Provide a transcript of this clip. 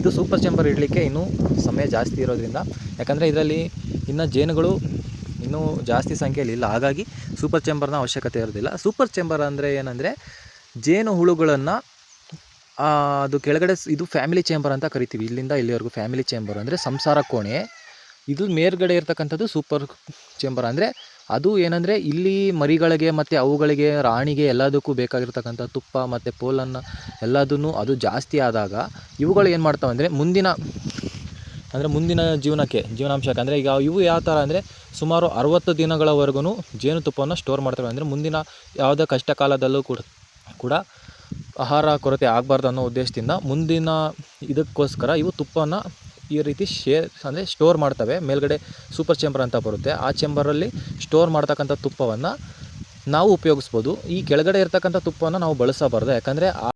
ಇದು super chamber ಇಡಲಿಕ್ಕೆ ಇನ್ನೂ ಸಮಯ ಜಾಸ್ತಿ ಇರೋದ್ರಿಂದ. ಯಾಕಂದರೆ ಇದರಲ್ಲಿ ಇನ್ನು ಜೇನುಗಳು ಇನ್ನೂ ಜಾಸ್ತಿ ಸಂಖ್ಯೆಯಲ್ಲಿ ಇಲ್ಲ. ಹಾಗಾಗಿ ಸೂಪರ್ ಚೇಂಬರ್ನ ಅವಶ್ಯಕತೆ ಇರೋದಿಲ್ಲ. ಸೂಪರ್ ಚೇಂಬರ್ ಅಂದರೆ ಏನಂದರೆ ಜೇನು ಹುಳುಗಳನ್ನು ಅದು ಕೆಳಗಡೆ ಇದು ಫ್ಯಾಮಿಲಿ ಚೇಂಬರ್ ಅಂತ ಕರಿತೀವಿ. ಇಲ್ಲಿಂದ ಇಲ್ಲಿವರೆಗೂ ಫ್ಯಾಮಿಲಿ ಚೇಂಬರ್ ಅಂದರೆ ಸಂಸಾರ ಕೋಣೆ. ಇದು ಮೇಲ್ಗಡೆ ಇರ್ತಕ್ಕಂಥದ್ದು ಸೂಪರ್ ಚೇಂಬರ್ ಅಂದರೆ ಅದು ಏನಂದರೆ ಇಲ್ಲಿ ಮರಿಗಳಿಗೆ ಮತ್ತು ಅವುಗಳಿಗೆ, ರಾಣಿಗೆ ಎಲ್ಲದಕ್ಕೂ ಬೇಕಾಗಿರ್ತಕ್ಕಂಥ ತುಪ್ಪ ಮತ್ತು ಪೋಲನ್ನು ಎಲ್ಲದನ್ನು ಅದು ಜಾಸ್ತಿ ಆದಾಗ ಇವುಗಳು ಏನು ಮಾಡ್ತಾವೆ ಅಂದರೆ ಮುಂದಿನ ಅಂದರೆ ಮುಂದಿನ ಜೀವನಕ್ಕೆ, ಜೀವನಾಂಶಕ್ಕೆ, ಅಂದರೆ ಈಗ ಇವು ಯಾವ ಥರ ಅಂದರೆ ಸುಮಾರು ಅರವತ್ತು ದಿನಗಳವರೆಗೂ ಜೇನುತುಪ್ಪವನ್ನು ಸ್ಟೋರ್ ಮಾಡ್ತವೆ ಅಂದರೆ ಮುಂದಿನ ಯಾವುದೇ ಕಷ್ಟ ಕಾಲದಲ್ಲೂ ಕೂಡ ಕೂಡ ಆಹಾರ ಕೊರತೆ ಆಗಬಾರ್ದು ಅನ್ನೋ ಉದ್ದೇಶದಿಂದ ಮುಂದಿನ ಇದಕ್ಕೋಸ್ಕರ ಇವು ತುಪ್ಪವನ್ನು ಈ ರೀತಿ ಶೇರ್ ಅಂದರೆ ಸ್ಟೋರ್ ಮಾಡ್ತವೆ. ಮೇಲ್ಗಡೆ ಸೂಪರ್ ಚೇಂಬರ್ ಅಂತ ಬರುತ್ತೆ. ಆ ಚೇಂಬರಲ್ಲಿ ಸ್ಟೋರ್ ಮಾಡ್ತಕ್ಕಂಥ ತುಪ್ಪವನ್ನು ನಾವು ಉಪಯೋಗಿಸ್ಬೋದು. ಈ ಕೆಳಗಡೆ ಇರ್ತಕ್ಕಂಥ ತುಪ್ಪವನ್ನು ನಾವು ಬಳಸಬಾರ್ದು. ಯಾಕಂದರೆ